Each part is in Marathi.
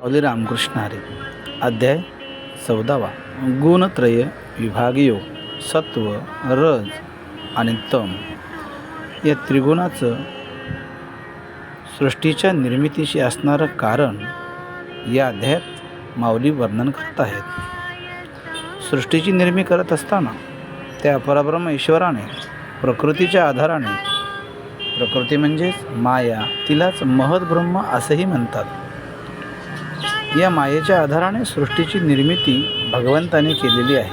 माऊली रामकृष्ण हरी. अध्याय चौदावा. गुणत्रय विभागीय सत्व रज आणि तम. या त्रिगुणाचं सृष्टीच्या निर्मितीशी असणारं कारण या अध्यायात माऊली वर्णन करत आहेत. सृष्टीची निर्मी करत असताना त्या अपराब्रह्म ईश्वराने प्रकृतीच्या आधाराने प्रकृती म्हणजेच माया तिलाच महद्ब्रह्म असंही म्हणतात. या मायेच्या आधाराने सृष्टीची निर्मिती भगवंताने केलेली आहे.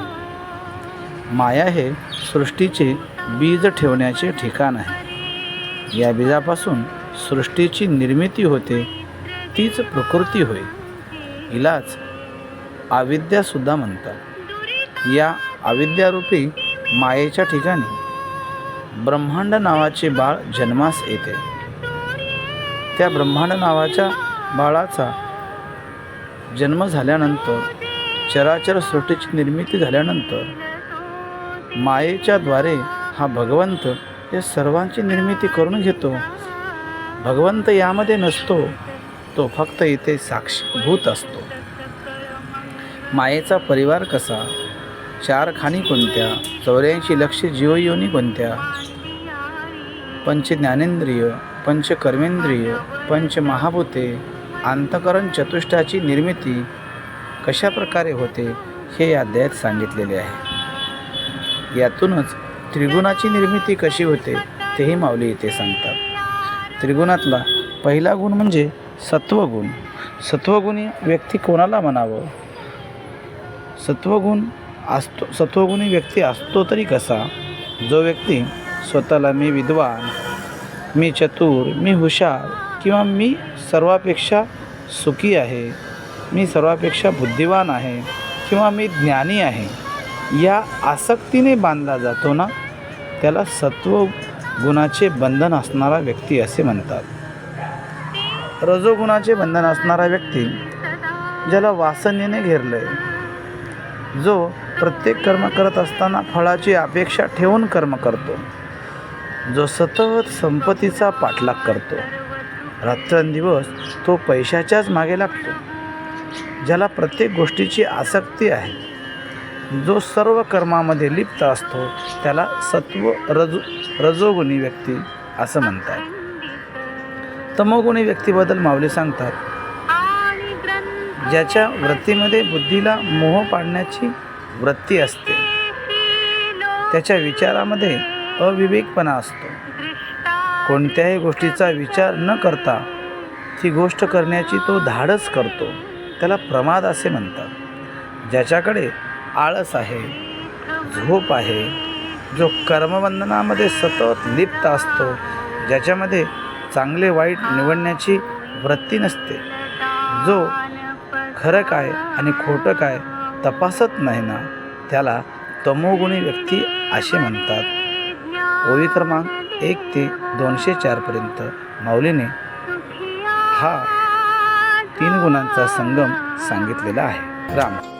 माया हे सृष्टीचे बीज ठेवण्याचे ठिकाण आहे. या बीजापासून सृष्टीची निर्मिती होते तीच प्रकृती होय. हिलाच अविद्यासुद्धा म्हणतात. या अविद्यारूपी मायेच्या ठिकाणी ब्रह्मांड नावाचे बाळ जन्मास येते. त्या ब्रह्मांड नावाच्या बाळाचा जन्म झाल्यानंतर चराचर सृष्टीची निर्मिती झाल्यानंतर मायेच्याद्वारे हा भगवंत या सर्वांची निर्मिती करून घेतो. भगवंत यामध्ये नसतो तो फक्त इथे साक्षीभूत असतो. मायेचा परिवार कसा? चार खाणी कोणत्या? चौऱ्याऐंशी लक्ष जीवयोनी कोणत्या? पंच ज्ञानेंद्रिय पंच कर्मेंद्रिय पंच महाभूते अंतकरण चतुष्टाची निर्मिती कशा प्रकारे होते हे या अध्यायात सांगितलेले आहे. यातूनच त्रिगुणाची निर्मिती कशी होते तेही माऊली इथे सांगतात. त्रिगुणातला पहिला गुण म्हणजे सत्वगुण. सत्वगुणी व्यक्ती कोणाला म्हणावं? सत्वगुण असतो सत्वगुणी व्यक्ती असतो तरी कसा? जो व्यक्ती स्वतःला मी विद्वान मी चतुर मी हुशार किंवा मी सर्वापेक्षा सुखी आहे. मी सर्वापेक्षा बुद्धिवान आहे किंवा मी ज्ञानी आहे. या आसक्तीने बांधला जातो ना? त्याला सत्व गुणाचे बंधन असणारा व्यक्ती असे म्हणतात. रजोगुणाचे बंधन असणारा व्यक्ती ज्याला वासनेने घेरलं आहे जो प्रत्येक कर्म करत असताना फळाची अपेक्षा ठेवून कर्म करतो. जो सतत संपत्तीचा पाठलाग करतो. रात्रंदिवस तो पैशाच्याच मागे लागतो ज्याला प्रत्येक गोष्टीची आसक्ती आहे. जो सर्व कर्मामध्ये लिप्त असतो त्याला सत्व रजो रजोगुणी व्यक्ती असं म्हणतात. तमोगुणी व्यक्तीबद्दल माऊली सांगतात ज्याच्या वृत्तीमध्ये बुद्धीला मोह पाडण्याची वृत्ती असते. त्याच्या विचारामध्ये अविवेकपणा असतो. कोणत्याही गोष्टीचा विचार न करता ती गोष्ट करण्याची तो धाडस करतो. त्याला प्रमाद असे म्हणतात. ज्याच्याकडे आळस आहे झोप आहे जो कर्मबंधनामध्ये सतत लिप्त असतो ज्याच्यामध्ये चांगले वाईट निवडण्याची वृत्ती नसते. जो खरं काय आणि खोटं काय तपासत नाही ना त्याला तमोगुणी व्यक्ती असे म्हणतात. ओवी क्रमांक एक ते दोनशे चारपर्यंत माऊलीने हा तीन गुणांचा संगम सांगितलेला आहे. राम.